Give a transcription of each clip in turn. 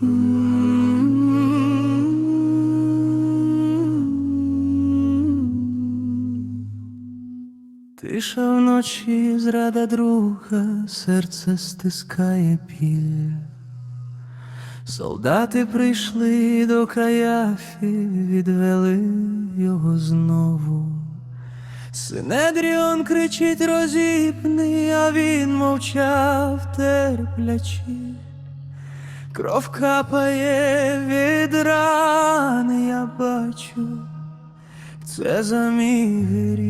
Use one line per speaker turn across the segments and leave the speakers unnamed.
Тиша вночі зрада друга, серце стискає біль. Солдати прийшли до каяфі, відвели його знову. Синедріон кричить розіпний, а він мовчав терплячи. Кров капає від рани, я бачу, це за мій гріх.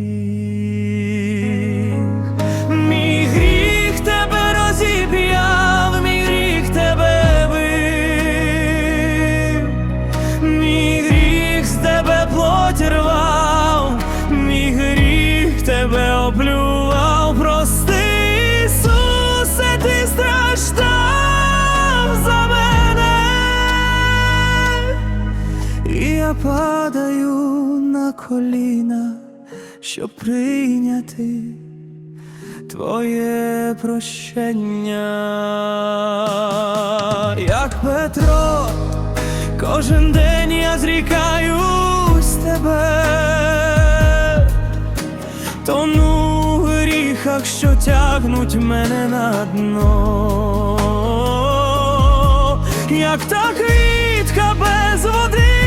Мій гріх тебе розіп'яв, мій гріх тебе бив, мій гріх з тебе плоть рвав, мій гріх тебе оплював, я падаю на коліна, щоб прийняти Твоє прощення, як Петро, кожен день я зрікаюсь тебе, тону в гріхах, що тягнуть мене на дно, як та квітка без води,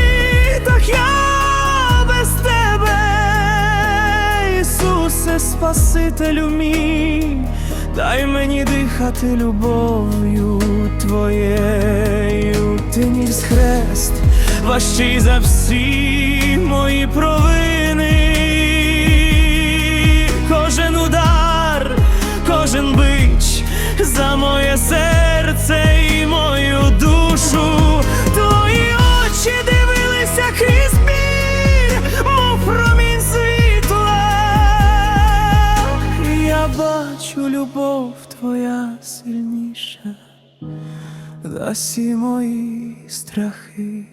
так я без тебе, Ісусе, Спасителю мій, дай мені дихати любов'ю Твоєю, ти ніс хрест, важчий за всі мої провини. Кожен удар, кожен бич за моє серце і мою душу. Сильніша за всі мої страхи.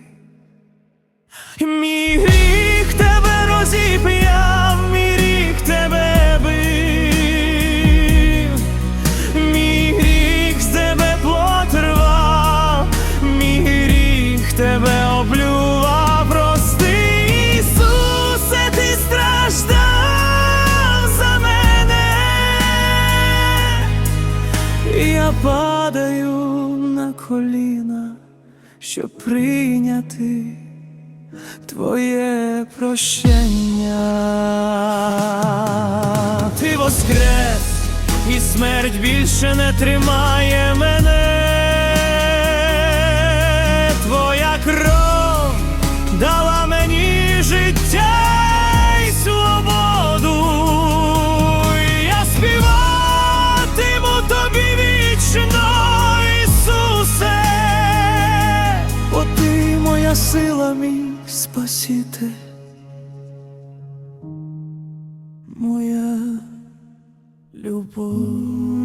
Падаю на коліна, щоб прийняти Твоє прощення. Ти воскрес, і смерть більше не тримає мене. Сила, мій спасіти Моя любов.